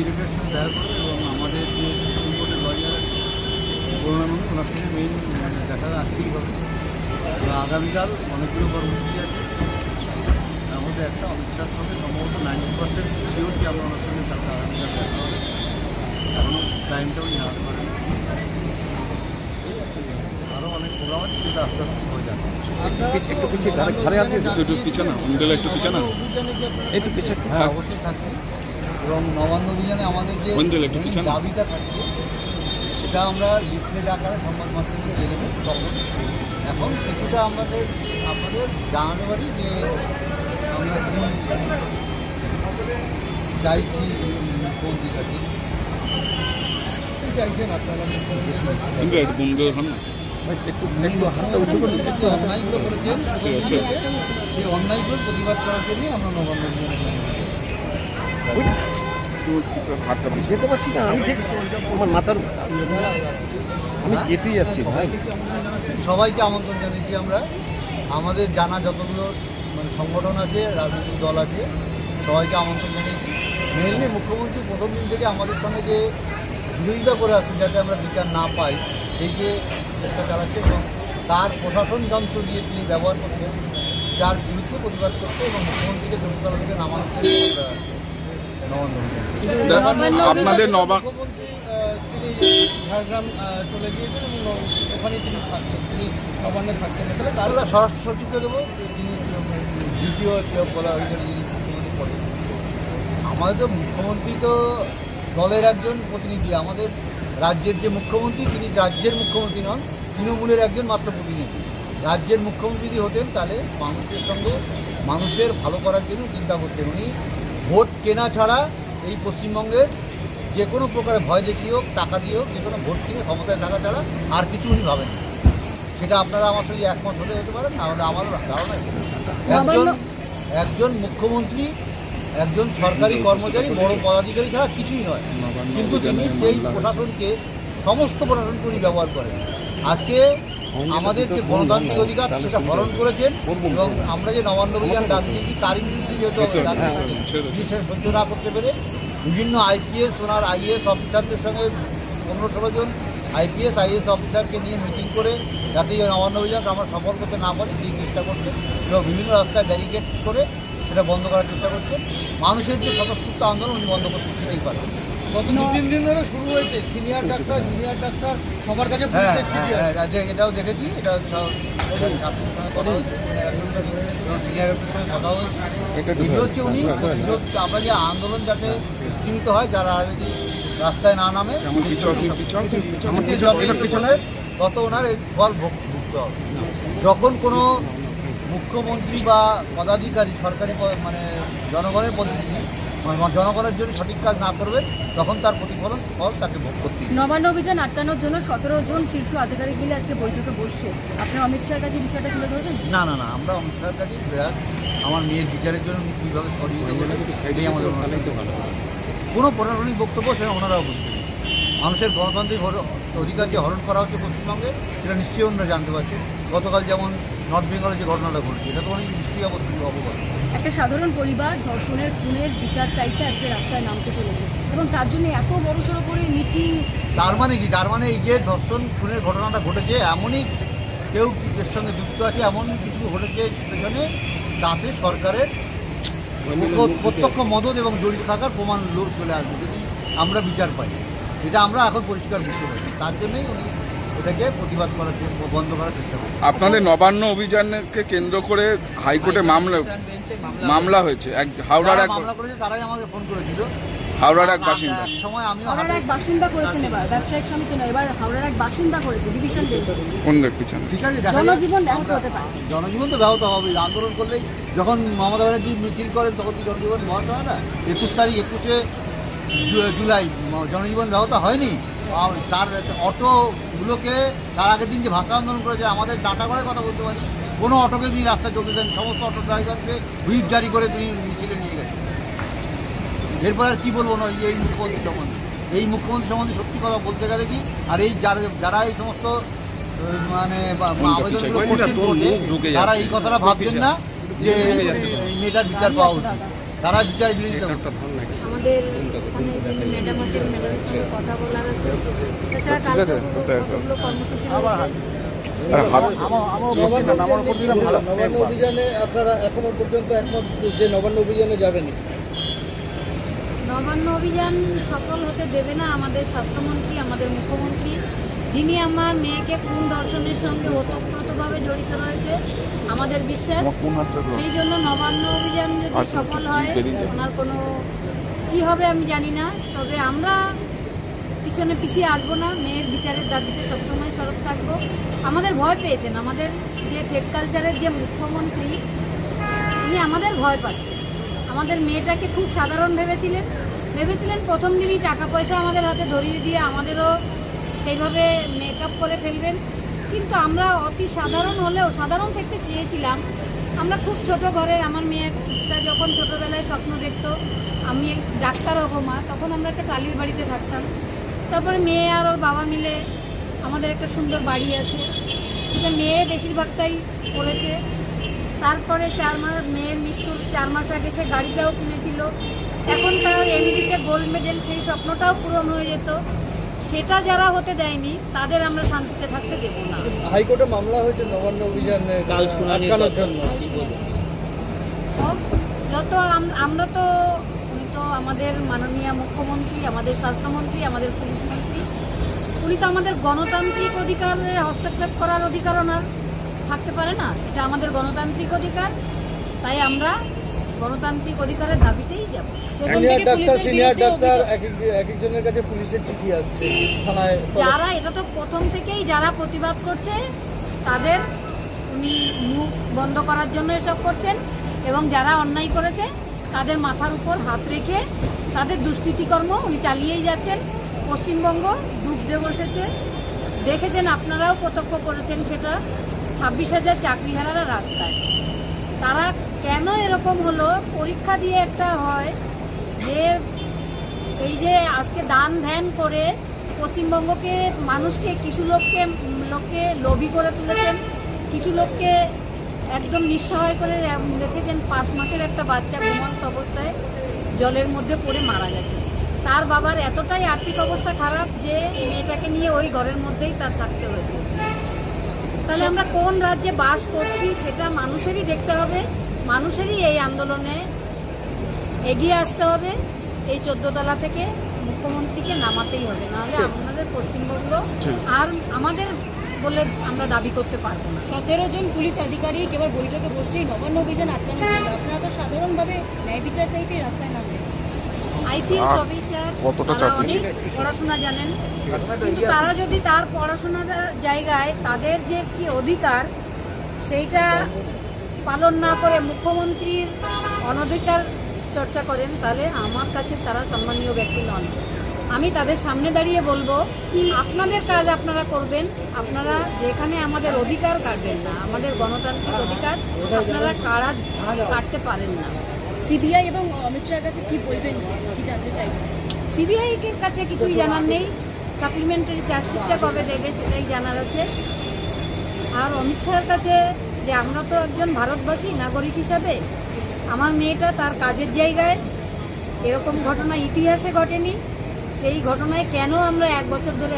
ডিরেক্টরের সঙ্গে দেখা করবে এবং আমাদের যে সুপ্রিম কোর্টের লয়ার করুণানন্দ ওনার সঙ্গে মেইন দেখা আসতেই হবে আগামীকাল অনেকগুলো কর্মসূচি আছে। তার মধ্যে একটা অবিশ্বাস হবে সম্ভবত নাইনটি পার্সেন্ট শিওর যে আমরা ওনার সঙ্গে কালকে আগামীকাল দেখা হবে। এখনও টাইমটাও জানাতে পারেন আরও অনেক প্রোগ্রাম আছে সেটা আস্তে আস্তে সবাই জানবে। একটু পিছিয়ে ঘরে ঘরে আছে একটু পিছানা একটু পিছানা একটু পিছিয়ে হ্যাঁ অবশ্যই থাকবে। এবং নবান্ন অভিযানে আমাদের যে। দাবিটা থাকবে সেটা আমরা লিফলেট আকারে সংবাদ মাধ্যমে দিয়ে দেবো তখন এখন কিছুটা আমাদের আপনাদের জানাতে পারি যে আমরা কি চাইছি মুখ্যমন্ত্রীর কাছে। কি চাইছেন আপনারা? উঁচু করে করেছেন। সেই অন্যায়গুলো প্রতিবাদ করার জন্যই আমরা নবান্ন অভিযানে যেতে পারছি না আমি আমার মাথার আমি কেটে যাচ্ছি ভাই সবাইকে আমন্ত্রণ জানিয়েছি আমরা। আমাদের জানা যতগুলো মানে সংগঠন আছে, রাজনৈতিক দল আছে, সবাইকে আমন্ত্রণ জানিয়েছি। মেনলি মুখ্যমন্ত্রী প্রথম দিন থেকে আমাদের সঙ্গে যে বিরোধিতা করে আসছেন যাতে আমরা বিচার না পাই, সেই যে চেষ্টা চালাচ্ছে এবং তার প্রশাসন যন্ত্র দিয়ে তিনি ব্যবহার করছেন, যার বিরুদ্ধে প্রতিবাদ করছে এবং মুখ্যমন্ত্রীকে চতুর্থতলা থেকে নামানোর জন্য আমরা নবান্ন অভিযান আপনাদের নবা তিনি ঝাড়গ্রাম চলে গিয়েছেন এবং ন- ওখানেই তিনি থাকছেন তিনি নবান্নে থাকছেন। না তাহলে তার তাহলে স্বরাষ্ট্র সচিবকে দেবো যিনি দ্বিতীয় বলা হয়েছিল যিনি মুখ্যমন্ত্রী পদে। আমাদের তো মুখ্যমন্ত্রী তো দলের একজন প্রতিনিধি আমাদের রাজ্যের যে মুখ্যমন্ত্রী তিনি রাজ্যের মুখ্যমন্ত্রী নন তৃণমূলের একজন মাত্র প্রতিনিধি। রাজ্যের মুখ্যমন্ত্রী যদি হতেন তাহলে মানুষের সঙ্গে মানুষের ভালো করার জন্য চিন্তা করতেন। উনি ভোট কেনা ছাড়া এই পশ্চিমবঙ্গের যে কোনো প্রকারে ভয় দেখিয়ে হোক টাকা দিয়ে হোক যে কোনো ভোট কিনে ক্ষমতায় থাকা ছাড়া আর কিছু উনি ভাবেন না। সেটা আপনারা আমার সঙ্গে একমত হতে যেতে পারেন নাহলে আমারও ধারণা। একজন একজন মুখ্যমন্ত্রী একজন সরকারি কর্মচারী বড় পদাধিকারী ছাড়া কিছুই নয়। নবান্ন কিন্তু তিনি সেই প্রশাসনকে সমস্ত প্রশাসনকে উনি ব্যবহার করেন। আজকে আমাদের যে গণতান্ত্রিক অধিকার সেটা হরণ করেছেন এবং আমরা যে নবান্ন অভিযান ডাক দিয়েছি তারই সহ্য না করতে পেরে বিভিন্ন আইপিএস ওনার আইএস অফিসারদের সঙ্গে পনেরো ষোলো জন আইপিএস আইএস অফিসারকে নিয়ে মিটিং করে যাতে অমান্য নবান্ন অভিযান আমরা সফল করতে না পারি সেই চেষ্টা করছে। এবং বিভিন্ন রাস্তায় ব্যারিকেড করে সেটা বন্ধ করার চেষ্টা করছে। মানুষের যে স্বতঃস্ফূর্ত আন্দোলন উনি বন্ধ করতে চাই পারেন। গত দু তিন দিন ধরে শুরু হয়েছে। সিনিয়র ডাক্তার জুনিয়র ডাক্তার সবার কাছে হ্যাঁ হ্যাঁ হ্যাঁ, এটাও দেখেছি এটা সব- সঙ্গে কথা হয়েছে, এবং senior officer সঙ্গে কথা হয়েছে। এগুলো হচ্ছে উনি প্রতিশোধ আমরা যে আন্দোলন যাতে স্থিমিত হয় যারা যদি রাস্তায় না নামে উনি যতই পিছনে তত ওনার এই ফল ভোগ ভুগতে হবে। যখন কোনো মুখ্যমন্ত্রী বা পদাধিকারী সরকারি প- মানে জনগণের প্রতিনিধি জনগণের জন্য সঠিক কাজ না করবে তখন তার প্রতিফলন ফল তাকে ভোগ করতেই হবে। নবান্ন অভিযান আটকানোর জন্য সতেরো জন শীর্ষ আধিকারিক মিলে আজকে বৈঠকে বসছে আপনার অমিত শাহের কাছে বিষয়টা তুলে ধরবেন না না না আমরা অমিত শাহের কাছে প্রয়াস আমার মেয়ের বিচারের জন্য কীভাবে সহযোগিতা করবেন আমাদের। কোনো প্রশাসনিক বক্তব্য সে ওনারাও পারেন। মানুষের গণতান্ত্রিক অধিকার যে হরণ করা হচ্ছে পশ্চিমবঙ্গে সেটা নিশ্চয়ই ওনারা জানতে পারছে গতকাল যেমন নর্থ বেঙ্গলে যে ঘটনাটা ঘটেছে এটা তো অনেক নিশ্চয়ই অবশ্যই অবগত একটা সাধারণ পরিবার, ধর্ষণের, খুনের বিচার চাইতে আজকে রাস্তায় নামতে চলেছে। এবং তার জন্য এত বড় সড়ো করে মিটিং তার মানে কি? তার মানে এই যে ধর্ষণ, খুনের ঘটনাটা ঘটেছে, এমনই কেউ এর সঙ্গে যুক্ত আছে, এমন কিছু ঘটেছে পেছনে, তাতে সরকারের প্রত্যক্ষ- মদত এবং জড়িত থাকার প্রমাণ লোক চলে আসবে, যদি আমরা বিচার পাই। এটা আমরা এখন পরিষ্কার বুঝতে পারি তার জন্যই উনি এটাকে প্রতিবাদ করার বন্ধ করার চেষ্টা করছেন আপনাদের নবান্ন অভিযানকে কেন্দ্র করে হাইকোর্টে মামলা মামলা হয়েছে। এক হাওড়ার এক মামলা করেছে তারাই আমাকে ফোন করেছিল। হাওড়ার এক বাসিন্দা। এক সময় আমিও হাওড়ার এক বাসিন্দা করেছেন এবার ব্যবসায়িক সমিতি নয় এবার হাওড়ার এক বাসিন্দা করেছে ডিভিশন বেঞ্চ। কোনদের পিছনে? ঠিক আছে দেখা জনজীবন ব্যাহত হতে পারে। জনজীবন তো ব্যাহত হবে আন্দোলন করলেই যখন মমতা ব্যানার্জি মিছিল করেন তখন কি জনজীবন ব্যাহত হয় না। একুশ তারিখ একুশে জুলাই জনজীবন ব্যাহত হয়নি। তার তার অটোগুলোকে তার আগের দিন যে ভাষা আন্দোলন করেছে আমাদের ডাটা করে কথা বলতে পারি কোনো অটোকে তিনি রাস্তায় চলতে দেন সমস্ত অটো ড্রাইভারকে হুইপ জারি করে তিনি মিছিলে নিয়ে গেছেন। এরপর আর কি বলব না এই- মুখ্যমন্ত্রী সম্বন্ধে। এই মুখ্যমন্ত্রী সম্বন্ধে সত্যি কথা বলতে গেলে কি আর এই যারা যারা এই সমস্ত মানে আবেদনগুলো করছেন তোর এই কথাটা ভাবছেন না যে এই মেয়েটার বিচার পাওয়া উচিত। তারা বিচার বিরোধিতা। আমাদের ওখানে যিনি ম্যাডাম আছেন ম্যাডামের সঙ্গে কথা বলার আছে। তাছাড়া কালকে কতগুলো কর্মসূচি রয়েছে? নবান্ন অভিযানে আপনারা এখনও পর্যন্ত একমত যে নবান্ন অভিযানে যাবেন? নবান্ন অভিযান সফল হতে দেবে না আমাদের স্বাস্থ্যমন্ত্রী আমাদের মুখ্যমন্ত্রী। যিনি আমার মেয়েকে কোন দর্শনের সঙ্গে ওতপ্রোতভাবে জড়িত রয়েছে আমাদের বিশ্বাস। সেই জন্য নবান্ন অভিযান যদি আচ্ছা, সফল হয় ওনার কোনো কি হবে আমি জানি না তবে আমরা পিছনে পিছিয়ে আসব না মেয়ের বিচারের দাবিতে সবসময় সরব থাকব। আমাদের ভয় পেয়েছেন আমাদের যে থেট কালচারের যে মুখ্যমন্ত্রী উনি আমাদের ভয় পাচ্ছেন। আমাদের মেয়েটাকে খুব সাধারণ ভেবেছিলেন। ভেবেছিলেন প্রথম দিনই টাকা পয়সা আমাদের হাতে ধরিয়ে দিয়ে আমাদেরও সেইভাবে মেকআপ করে ফেলবেন। কিন্তু আমরা অতি সাধারণ হলেও, সাধারণ থাকতে চেয়েছিলাম। আমরা খুব ছোট ঘরে, আমার মেয়েটা যখন ছোটোবেলায় স্বপ্ন দেখতো, আমি ডাক্তার হব মা, তখন আমরা একটা টালির বাড়িতে থাকতাম। তারপরে মেয়ে আর ওর বাবা মিলে আমাদের একটা সুন্দর বাড়ি আছে। সেটা মেয়ে বেশিরভাগটাই করেছে। তারপরে চার মাস, মেয়ের মৃত্যুর চার মাস আগে সে গাড়িটাও কিনেছিল। এখন তার এমডিতে গোল্ড মেডেল সেই স্বপ্নটাও পূরণ হয়ে যেত। সেটা যারা হতে দেয়নি তাদের আমরা শান্তিতে থাকতে দেব না। হাইকোর্টে মামলা হয়েছে নবান্ন অভিযানে কাল আটকানোর জন্য। হোক, যত আম- আমরা তো উনি তো আমাদের মাননীয় মুখ্যমন্ত্রী আমাদের স্বাস্থ্যমন্ত্রী আমাদের পুলিশ মন্ত্রী। উনি তো আমাদের গণতান্ত্রিক অধিকারে হস্তক্ষেপ করার অধিকার ওনার থাকতে পারে না। এটা আমাদের গণতান্ত্রিক অধিকার। তাই আমরা গণতান্ত্রিক অধিকারের দাবিতেই যাব। সিনিয়র ডাক্তার সিনিয়র ডাক্তার এক এক- এক একজনের কাছে পুলিশের চিঠি আসছে থানায় যারা এটা তো প্রথম থেকেই যারা প্রতিবাদ করছে তাদের উনি মুখ বন্ধ করার জন্য এসব করছেন এবং যারা অন্যায় করেছে তাদের মাথার উপর হাত রেখে তাদের দুষ্কৃতিকর্ম উনি চালিয়েই যাচ্ছেন। পশ্চিমবঙ্গ ডুবতে বসেছে। দেখেছেন আপনারাও প্রত্যক্ষ করেছেন সেটা। ছাব্বিশ হাজার চাকরিহারারা রাস্তায়। তারা কেন এরকম হলো? পরীক্ষা দিয়ে একটা হয় যে এই যে আজকে দান ধ্যান করে পশ্চিমবঙ্গকে মানুষকে কিছু লোককে লোককে লোভী করে তুলেছেন, কিছু লোককে একদম নিঃসহায় করে দেখেছেন পাঁচ মাসের একটা বাচ্চা ঘুমন্ত অবস্থায় জলের মধ্যে পড়ে মারা গেছে। তার বাবার এতটাই আর্থিক অবস্থা খারাপ যে মেয়েটাকে নিয়ে ওই ঘরের মধ্যেই তার থাকতে হয়েছে। তাহলে আমরা কোন রাজ্যে বাস করছি সেটা মানুষেরই দেখতে হবে মানুষেরই এই আন্দোলনে এগিয়ে আসতে হবে এই চোদ্দতলা থেকে মুখ্যমন্ত্রীকে নামাতেই হবে নাহলে আমাদের পশ্চিমবঙ্গ আর আমাদের বলে আমরা দাবি করতে পারব না। সতেরো জন পুলিশ আধিকারিক এবার বৈঠকে বসছেই নবান্ন অভিযান আটকানোর জন্য। আপনারা তো সাধারণভাবে ন্যায় বিচার চাইতে রাস্তায় নামবেন আইপিএস অফিসার কতটা চাকরি? পড়াশোনা জানেন। কিন্তু তারা যদি তার পড়াশোনার জায়গায় তাদের যে কি অধিকার সেইটা পালন না করে মুখ্যমন্ত্রীর অনধিকার চর্চা করেন তাহলে আমার কাছে তারা সম্মানীয় ব্যক্তি নন। আমি তাদের সামনে দাঁড়িয়ে বলব আপনাদের কাজ আপনারা করবেন আপনারা যেখানে আমাদের অধিকার কাটবেন না আমাদের গণতান্ত্রিক অধিকার আপনারা কারা কাটতে পারেন না। সিবিআই এবং অমিত শাহের কাছে কি বলবেন? কি জানতে চাইবেন? সিবিআই এর কাছে কিছুই জানার নেই। সাপ্লিমেন্টারি চার্জশিটটা কবে দেবে সেটাই জানার আছে। আর অমিত শাহের কাছে যে আমরা তো একজন ভারতবাসী, নাগরিক হিসাবে, আমার মেয়েটা তার কাজের জায়গায় এরকম ঘটনা ইতিহাসে ঘটেনি। সেই ঘটনায় কেন আমরা এক বছর ধরে